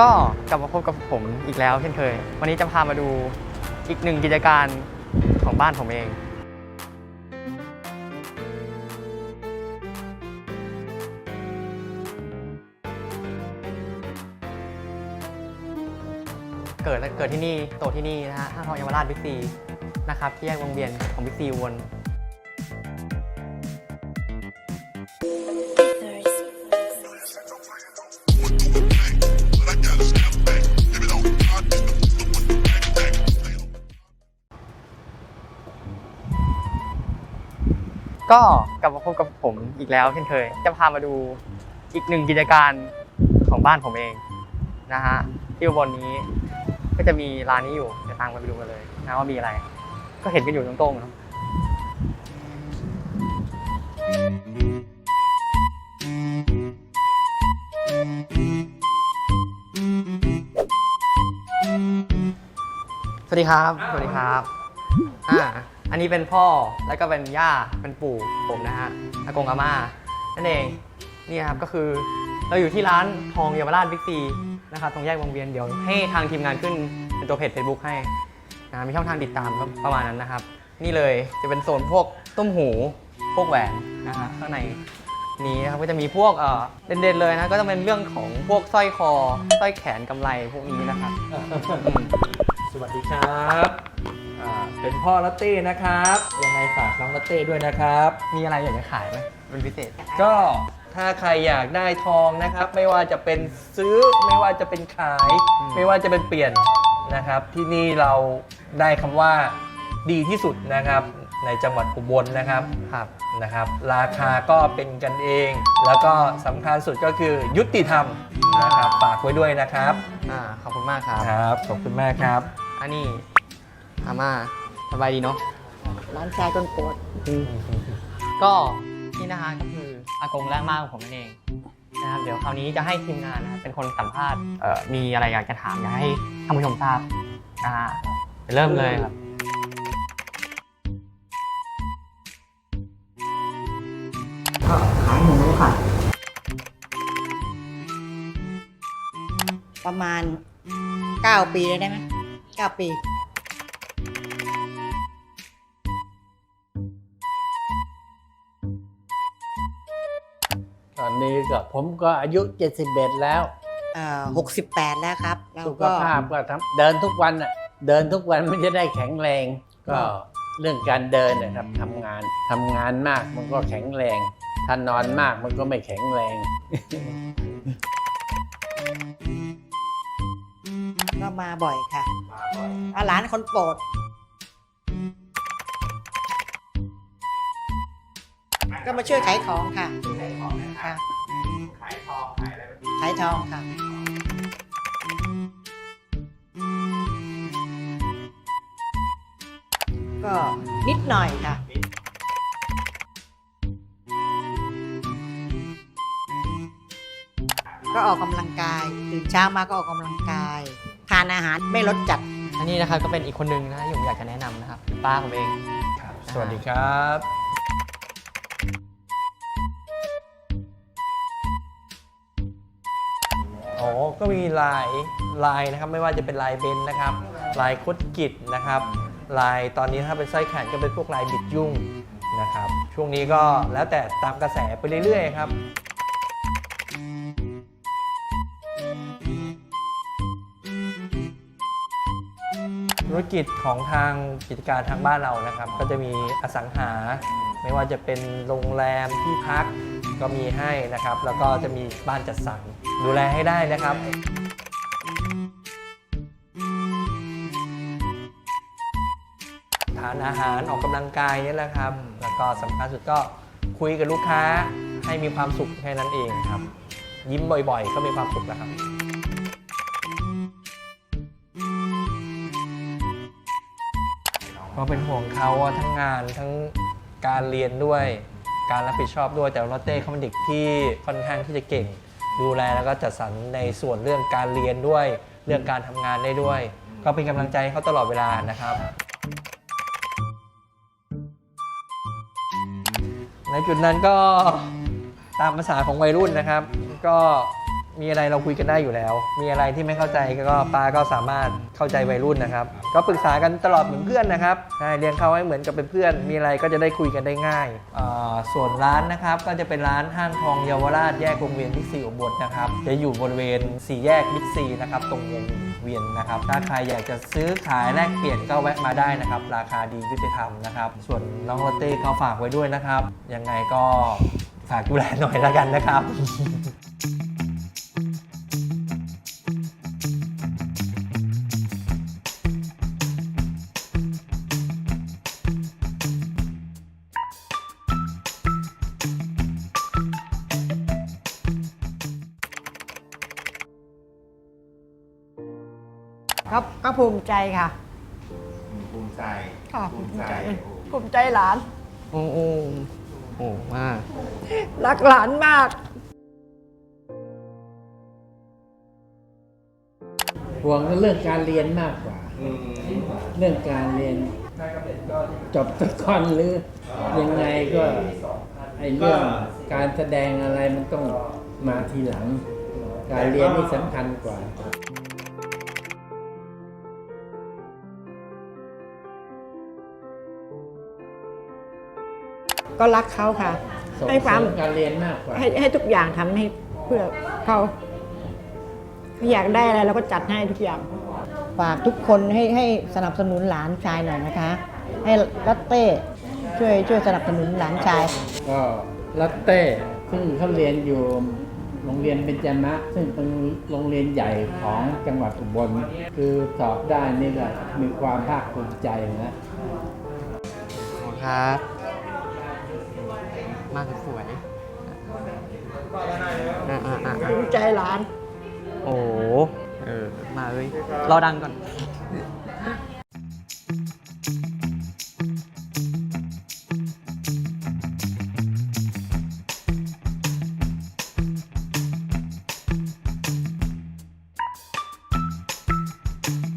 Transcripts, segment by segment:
ก็กลับมาพบกับผมอีกแล้วเช่นเคย วันนี้จะพามาดูอีกหนึ่งกิจการของบ้านผมเอง เกิดเกิดที่นี่โตที่นี่นะฮะห้างทองเยาวราชบิ๊กซีนะครับที่แยกวงเวียนของบิ๊กซีวน ก็กลับมาพบกับผมอีกแล้วเช่นเคย จะพามาดูอีกหนึ่งกิจการของบ้านผมเองนะฮะที่อุบลนี้ก็จะมีร้านนี้อยู่เดี๋ยวตามกันไปดูกันเลยนะว่ามีอะไร ก็เห็นกันอยู่ตรงๆเนอะสวัสดีครับ สวัสดีครับอ่า อันนี้เป็นพ่อแล้วก็เป็นย่าเป็นปู่ผมนะฮะอากงอาม่านั่นเองนี่ครับก็คือเราอยู่ที่ร้านทองเยาวราชบิ๊กซีนะครับตรงแยกวงเวียนเดี๋ยวให้ทางทีมงานขึ้นเป็นตัวเพจ Facebook ให้นะมีช่องทางติดตามก็ประมาณนั้นนะครับ นี่เลยจะเป็นโซนพวกต้มหูพวกแหวนนะฮะข้างในนี้นะครับก็จะมีพวกเอ่อเด่นๆเลยนะก็จะเป็นเรื่องของพวกสร้อยคอสร้อยแขนกำไรพวกนี้นะครับสวัสดีครับ อ่าเป็นพ่อลัตเต้นะครับ ยังไงฝากน้องลัตเต้ด้วยนะครับ มีอะไรอยากจะขายไหมเป็นพิเศษ ก็ถ้าใครอยากได้ทองนะครับ ไม่ว่าจะเป็นซื้อไม่ว่าจะเป็นขาย อืม ไม่ว่าจะเป็นเปลี่ยนนะครับ ที่นี่เราได้คำว่าดีที่สุดนะครับ ในจังหวัดอุบลนะครับครับนะครับ ราคาก็เป็นกันเอง แล้วก็สำคัญสุดก็คือยุติธรรมนะครับฝากไว้ด้วยนะครับอ่าขอบคุณมากครับ ครับขอบคุณมากครับ อันนี้ อาม่าสบายดีเนาะร้านชายคนโปรดก็นี่นะฮะก็คืออากงและอาม่าของผมนั่นเองนะครับเดี๋ยวคราวนี้จะให้ทีมงานนะครับเป็นคนสัมภาษณ์เอ่อมีอะไรอยากจะถามอยากให้ท่านผู้ชมทราบนะฮะเดี๋ยวเริ่มเลยครับก็ขายหมูค่ะ ประมาณ 9 ปีเลยได้ไหม9ปี อนนี้ก็ผมก็อายุ 71 แล้วเอ่อ68แล้วครับแล้วสุขก็ ภาพก็ทำเดินทุกวันอะเดินทุกวันมันจะได้แข็งแรง ก็เรื่องการเดินนะครับทำงานทำงานมากมันก็แข็งแรงถ้านอนมากมันก็ไม่แข็งแรง ก็มาบ่อยค่ะอาหลานคนโปรด ก็มาช่วยขายของค่ะค่ะขายทองขายอะไรขายทองค่ะ ก็นิดหน่อยค่ะ ก็ออกกำลังกายตื่นเช้ามาก็ออกกำลังกาย ทานอาหารไม่ลดจัด อันนี้นะครับก็เป็นอีกคนนึงนะที่ผมอยากจะแนะนำนะครับป้าผมเองสวัสดีครับ อ๋อ ก็มีลายลายนะครับ ไม่ว่าจะเป็นลายเบนนะครับ ลายคดกิจนะครับ ลายตอนนี้ถ้าเป็นสร้อยแขนก็เป็นพวกลายบิดยุ่งนะครับ ช่วงนี้ก็แล้วแต่ตามกระแสไปเรื่อยๆครับธุรกิจของทางกิจการทางบ้านเรานะครับ ก็จะมีอสังหา ไม่ว่าจะเป็นโรงแรมที่พัก ก็มีให้นะครับ แล้วก็จะมีบ้านจัดสรรดูแลให้ได้นะครับทานอาหารออกกำลังกายนี่แหละครับ แล้วก็สำคัญสุดก็คุยกับลูกค้าให้มีความสุขแค่นั้นเองครับ ยิ้มบ่อยๆ ก็มีความสุขแล้วครับก็เป็นห่วงเขาทั้งงานทั้งการเรียนด้วย การรับผิดชอบด้วยแต่ลอตเต้เขาเป็นเด็กที่ค่อนข้างที่จะเก่ง ดูแลแล้วก็จัดสรรในส่วนเรื่องการเรียนด้วย เรื่องการทำงานได้ด้วย ก็เป็นกำลังใจให้เขาตลอดเวลานะครับ ในจุดนั้นก็ตามภาษาของวัยรุ่นนะครับ ก็ มีอะไรเราคุยกันได้อยู่แล้ว มีอะไรที่ไม่เข้าใจก็ป้าก็สามารถเข้าใจวัยรุ่นนะครับ ก็ปรึกษากันตลอดเหมือนเพื่อนนะครับใช่เลี้ยงเขาให้เหมือนกับเป็นเพื่อน มีอะไรก็จะได้คุยกันได้ง่ายอ่าส่วนร้านนะครับก็จะเป็นร้านห้างทองเยาวราชแยกวงเวียนบิ๊กซีอุบลนะครับ จะอยู่บริเวณสี่แยกบิ๊กซีนะครับตรงวงเวียนนะครับ ถ้าใครอยากจะซื้อขายแลกเปลี่ยนก็แวะมาได้นะครับ ราคาดียุติธรรมนะครับ ส่วนน้องโรเต้ก็ฝากไว้ด้วยนะครับ ยังไงก็ฝากดูแลหน่อยละกันนะครับ ก็ก็ภูมิใจค่ะภูมิใจค่ะภูมิใจภูมิใจหลาน โอ้โอ้โอ้มาก รักหลานมาก ห่วงเรื่องการเรียนมากกว่า อืมเรื่องการเรียนจบสักคนหรือ ยังไงก็ไอเรื่องการแสดงอะไรมันต้องมาทีหลัง การเรียนนี่สำคัญกว่า ก็รักเขาค่ะ ส่งให้คเสวามริมการเรียนมากกว่าให้ให้ทุกอย่างทำให้เพื่อเขาเขาอยากได้อะไรเราก็จัดให้ทุกอย่าง ฝากทุกคนให้ให้สนับสนุนหลานชายหน่อยนะคะ ให้ลัตเต้ช่วยช่วยสนับสนุนหลานชาย ก็ลัตเต้ซึ่งเขาเรียนอยู่โรงเรียนเบญจมะซึ่งเป็นโรงเรียนใหญ่ของจังหวัดอุบลคือสอบได้นี่แหละมีความภาคภูมิใจนะขอบคุณครับ มากสวยอ่าอ่าอ่าภูมิใจหลานโอ้โหเออมาเลยรอดังก่อน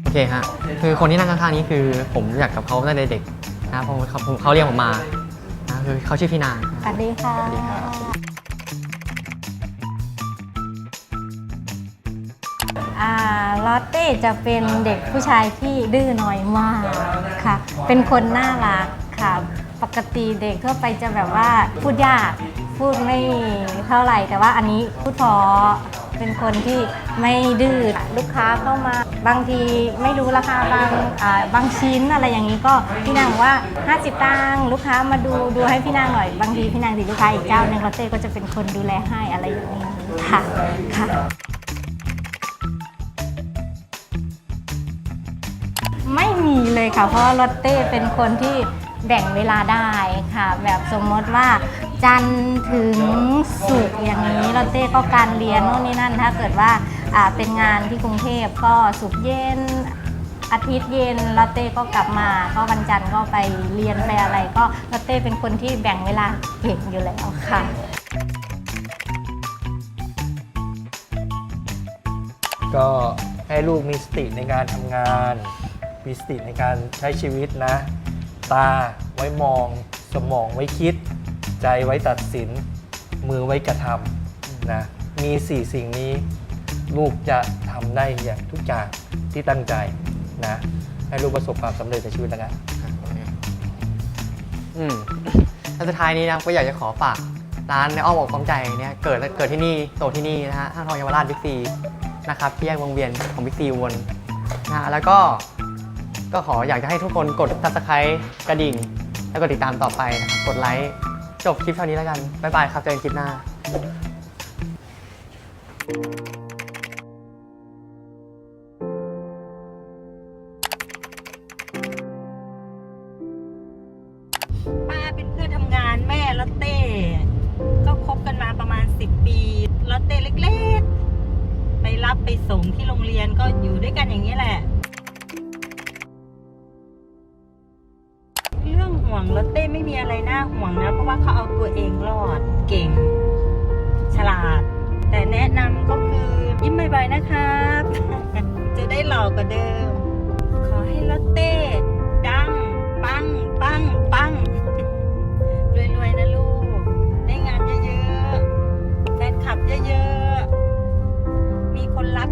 โอเคฮะ คือคนที่นั่งข้างๆนี้คือผมรู้จักกับเขาตั้งแต่เด็กนะเพราะเขาผมเขาเรียกผมมานะคือ เขาชื่อพี่นางสวัสดีค่ะ สวัสดีครับอ่าลอตเต้จะเป็นเด็กผู้ชายที่ดื้อน้อยมากค่ะ เป็นคนน่ารักค่ะ ปกติเด็กทั่วไปจะแบบว่าพูดยาก พูดไม่เท่าไหร่ แต่ว่าอันนี้พูดเพอเป็นคนที่ ไม่ดื้อลูกค้าเข้ามา บางทีไม่รู้ราคาบางบางชิ้นอะไรอย่างนี้ก็พี่นางบอกว่า 50 ตังค์ลูกค้ามาดูดูให้พี่นางหน่อย บางทีพี่นางติดลูกค้าอีกเจ้าหนึงลอตเต้ก็จะเป็นคนดูแลให้อะไรอย่างนี้ค่ะค่ะไม่มีเลยค่ะ เพราะลอตเต้เป็นคนที่แบ่งเวลาได้ค่ะ แบบสมมติว่าจันถึงศุกอย่างนี้ลอตเต้ก็การเรียนโน่นนี่นั่นถ้าเกิดว่า อ่าเป็นงานที่กรุงเทพก็ศุกร์เย็น อาทิตย์เย็นลอตเต้ก็กลับมา ก็วันจันทร์ก็ไปเรียนไปอะไร ก็ลอตเต้เป็นคนที่แบ่งเวลาเก่งอยู่แล้วค่ะ ก็ให้ลูกมีสติในการทำงาน มีสติในการใช้ชีวิตนะ ตาไว้มอง สมองไว้คิด ใจไว้ตัดสิน มือไว้กระทำนะ มีสี่สิ่งนี้ ลูกจะทำได้อย่างทุกอย่างที่ตั้งใจนะ ให้ลูกประสบความสำเร็จในชีวิตแล้วกันอืมแล้วสุดท้ายนี้นะก็อยากจะขอฝากร้านในอ้อมอกอ้อมใจเนี่ยเกิดเกิดที่นี่โตที่นี่นะฮะห้างทองเยาวราชบิ๊กซีนะครับที่แยกวงเวียนของบิ๊กซีวนนะฮะแล้วก็ก็ขออยากจะให้ทุกคนกด subscribe กระดิ่ง แล้วก็ติดตามต่อไปนะครับกดไลค์จบคลิปเท่านี้แล้วกัน บ๊ายบายครับเจอกันคลิปหน้าป้า ไปส่งที่โรงเรียนก็อยู่ด้วยกันอย่างนี้แหละ เรื่องห่วงลอตเต้ไม่มีอะไรน่าห่วงนะ เพราะว่าเขาเอาตัวเองรอดเก่ง ฉลาด แต่แนะนำก็คือยิ้มบ่อยๆนะครับ จะได้หล่อกว่าเดิม ขอให้รถเต้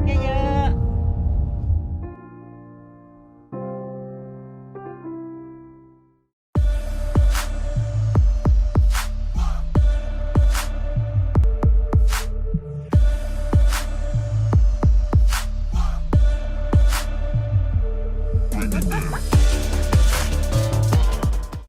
Yeah.